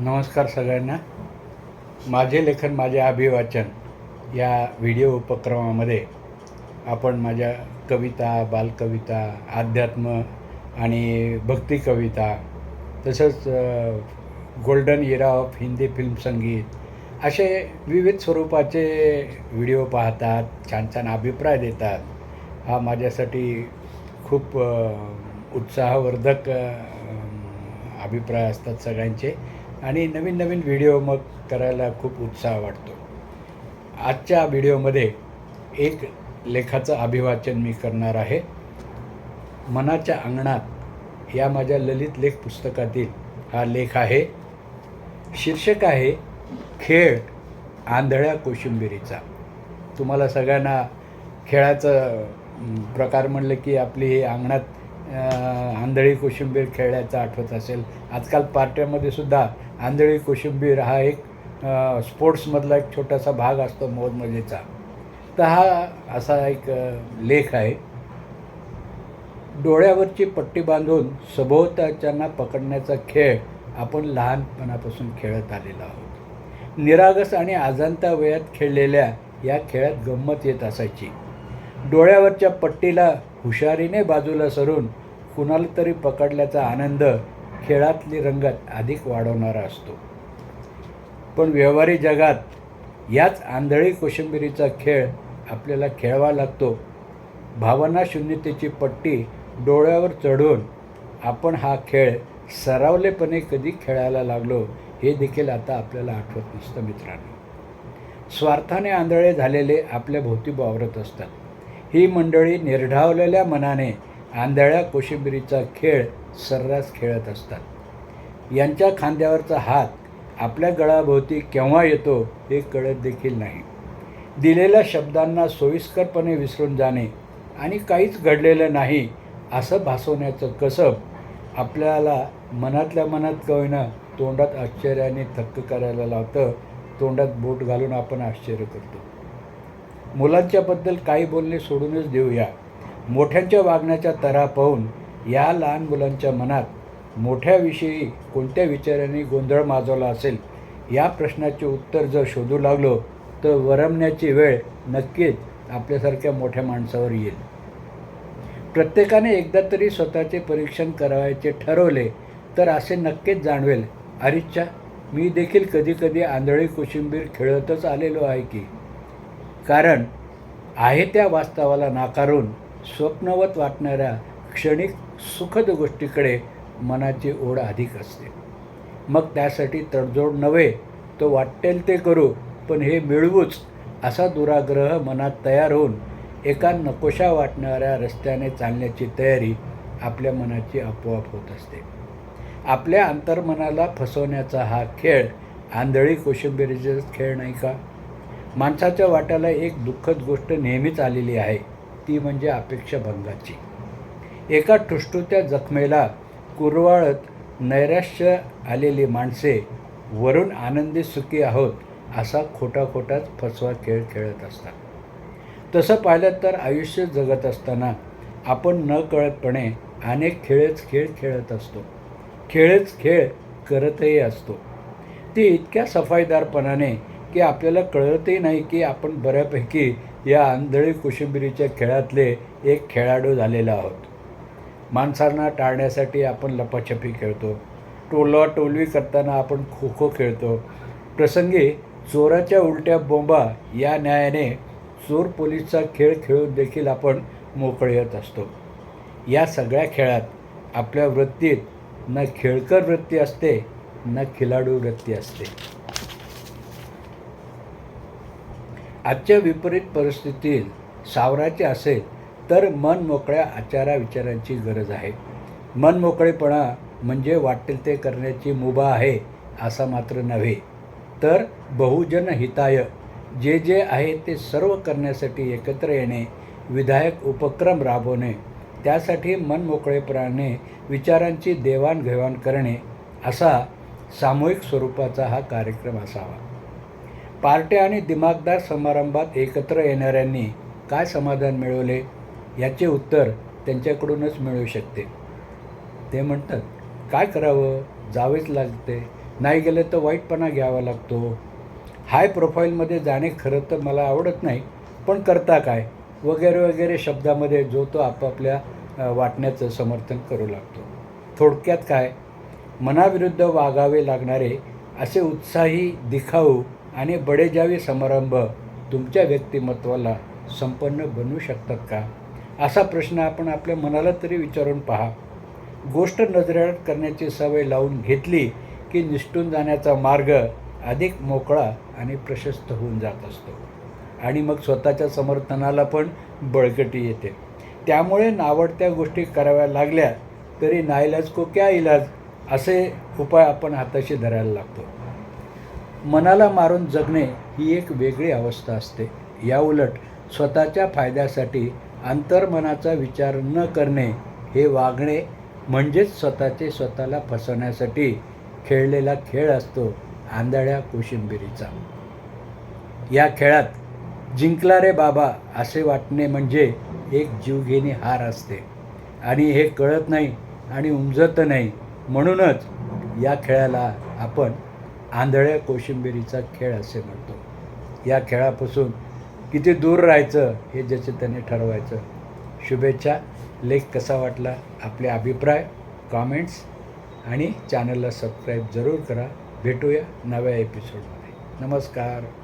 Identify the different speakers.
Speaker 1: नमस्कार सगळ्यांना. माझे लेखन माझे अभिवाचन या व्हिडिओ उपक्रमामध्ये आपण माझ्या कविता बालकविता अध्यात्म आणि भक्ती कविता तसंच golden era of Hindi film संगीत असे विविध स्वरूपाचे व्हिडिओ पाहतात छान छान अभिप्राय देतात. हा माझ्यासाठी खूप उत्साहवर्धक अभिप्राय असतात सगळ्यांचे. आणि नवीन नवीन व्हिडिओ मग करायला खूप उत्साह वाटतो. आजच्या व्हिडिओमध्ये एक लेखाचं अभिवाचन मी करणार आहे. मनाच्या अंगणात या माझ्या ललित लेख पुस्तकातील हा लेख आहे. शीर्षक आहे खेळ आंधळ्या कोशिंबिरीचा. तुम्हाला सगळ्यांना खेळाचं प्रकार म्हणलं की आपली ही अंगणात आंधळी कोशिंबीर खेळण्याचं आठवत असेल. आजकाल पार्ट्यामध्ये सुद्धा आंधळी कोशिंबीर हा एक स्पोर्ट्समधला एक छोटासा भाग असतो मौजमजेचा. तर हा असा एक लेख आहे. डोळ्यावरची पट्टी बांधून सभोवताच्यांना पकडण्याचा खेळ आपण लहानपणापासून खेळत आलेलो आहोत. निरागस आणि आजांता वयात खेळलेल्या या खेळात गंमत येत असायची. डोळ्यावरच्या पट्टीला हुशारीने बाजूला सरून कुणाला तरी पकडल्याचा आनंद खेळातली रंगत अधिक वाढवणारा असतो. पण व्यवहारी जगात याच आंधळी कोशिंबिरीचा खेळ आपल्याला खेळवा लागतो. भावना शून्यतेची पट्टी डोळ्यावर चढून आपण हा खेळ सरावलेपणे कधी खेळायला लागलो हे देखील आता आपल्याला आठवत नसतं मित्रांनो. स्वार्थाने आंधळे झालेले आपल्या भोवती वावरत असतात. ही मंडळी निर्ढावलेल्या मनाने आंधळ्या कोशिंबिरीचा खेळ सर्रास खेळत असतात. यांच्या खांद्यावरचा हात आपल्या गळाभोवती केव्हा येतो हे कळत देखील नाही. दिलेल्या शब्दांना सोयीस्करपणे विसरून जाणे आणि काहीच घडलेलं नाही असं भासवण्याचं कसब आपल्याला मनातल्या मनात कळणं तोंडात आश्चर्याने थक्क करायला लावतं तोंडात बोट घालून आपण आश्चर्य करतो. मुलांच्याबद्दल काही बोलणे सोडूनच देऊया. मोठ्यांच्या वागण्याच्या तरा पाहून या लहान मुलांच्या मनात मोठ्याविषयी कोणत्या विचारांनी गोंधळ माजवला असेल या प्रश्नाचे उत्तर जर शोधू लागलो तर वरमण्याची वेळ नक्कीच आपल्यासारख्या मोठ्या माणसावर येईल. प्रत्येकाने एकदा तरी स्वतःचे परीक्षण करावायचे ठरवले तर असे नक्कीच जाणवेल. अरिच्छा मी देखील कधीकधी आंधळी कोशिंबीर खेळतच आलेलो आहे की? कारण आहे त्या वास्तवाला नाकारून स्वप्नवत वाटणाऱ्या क्षणिक सुखद गोष्टीकडे मनाची ओढ अधिक असते. मग त्यासाठी तडजोड नव्हे तो वाटेल ते करू पण हे मिळवूच असा दुराग्रह मनात तयार होऊन एका नकोशा वाटणाऱ्या रस्त्याने चालण्याची तयारी आपल्या मनाची आपोआप होत असते. आपल्या अंतर्मनाला फसवण्याचा हा खेळ आंधळी कोशिंबिरीचा खेळ नाही का? माणसाच्या वाट्याला एक दुःखद गोष्ट नेहमीच आलेली आहे ती म्हणजे अपेक्षाभंगाची. एका ठुष्टुत्या जखमेला कुरवाळत नैराश्य आलेली माणसे वरून आनंदी सुखी आहोत असा खोटा खोटाच फसवा खेळ खेळत असतात. तसं पाहिलं तर आयुष्य जगत असताना आपण न कळतपणे अनेक खेळच खेळ खेळत असतो. खेळच खेळ करतही असतो. ती इतक्या सफाईदारपणाने की आपल्याला कळतही नाही की आपण बऱ्यापैकी या आंधळी कोशिंबिरीच्या खेळातले एक खेळाडू झालेला आहोत. माणसांना टाळण्यासाठी आपण लपाछपी खेळतो. टोलवा टोलवी करताना आपण खो खो खेळतो. प्रसंगी चोराच्या उलट्या बोंबा या न्यायाने चोर पोलीसचा खेळ खेळून देखील आपण मोकळत असतो. या सगळ्या खेळात आपल्या वृत्तीत न खेळकर वृत्ती असते न खिलाडू वृत्ती असते. आजच्या विपरीत परिस्थितीत सावरायचे असेल तर मन मोकळ्या आचारा विचारांची गरज आहे. मन मोकळेपणा म्हणजे वाटेल ते करण्याची मुभा आहे असा मात्र नव्हे. तर बहुजन हिताय जे जे आहे ते सर्व करण्यासाठी एकत्र येणे विधायक उपक्रम राबवणे त्यासाठी मन मोकळेपणाने विचारांची देवाणघेवाण करणे असा सामूहिक स्वरूपाचा हा कार्यक्रम असावा. पार्ट्या आणि दिमागदार समारंभात एकत्र येणाऱ्यांनी काय समाधान मिळवले? याचे उत्तर त्यांच्याकडूनच मिळू शकते. ते म्हणतात काय करावं? जावेच लागते. नाही गेलं तर वाईटपणा घ्यावा लागतो. हाय प्रोफाईलमध्ये जाणे खरं तर मला आवडत नाही पण करता काय? वगैरे वगैरे शब्दामध्ये जो तो आपापल्या वाटण्याचं समर्थन करू लागतो. थोडक्यात काय? मनाविरुद्ध वागावे लागणारे असे उत्साही दिखाऊ आणि बडेजावी समारंभ तुमच्या व्यक्तिमत्वाला संपन्न बनवू शकतात का? असा प्रश्न आपण आपल्या मनाला तरी विचारून पहा. गोष्ट नजरेआड करण्याची सवय लावून घेतली की निष्ठून जाण्याचा मार्ग अधिक मोकळा आणि प्रशस्त होऊन जात असतो. आणि मग स्वतःच्या समर्थनाला पण बळकटी येते. त्यामुळे नावडत्या गोष्टी कराव्या लागल्या तरी नाईलाज को क्या इलाज? असे उपाय आपण हाताशी धरायला लागतो. मनाला मारून जगणे ही एक वेगळी अवस्था असते. याउलट स्वतःच्या फायद्यासाठी अंतर्मनाचा विचार न करणे हे वागणे म्हणजेच स्वतःचे स्वतःला फसवण्यासाठी खेळलेला खेळ असतो आंधळ्या कोशिंबिरीचा. या खेळात जिंकला रे बाबा असे वाटणे म्हणजे एक जीवघेणी हार असते. आणि हे कळत नाही आणि उमजत नाही. म्हणूनच या खेळाला आपण आंधळ्या कोशिंबिरीचा खेळ असे म्हणतो. या खेळापासून किती दूर राहायचं हे ज्याचे त्याने ठरवायचं. शुभेच्छा. लेख कसा वाटला? आपले अभिप्राय कॉमेंट्स आणि चॅनलला सबस्क्राईब जरूर करा. भेटूया नव्या एपिसोडमध्ये नमस्कार.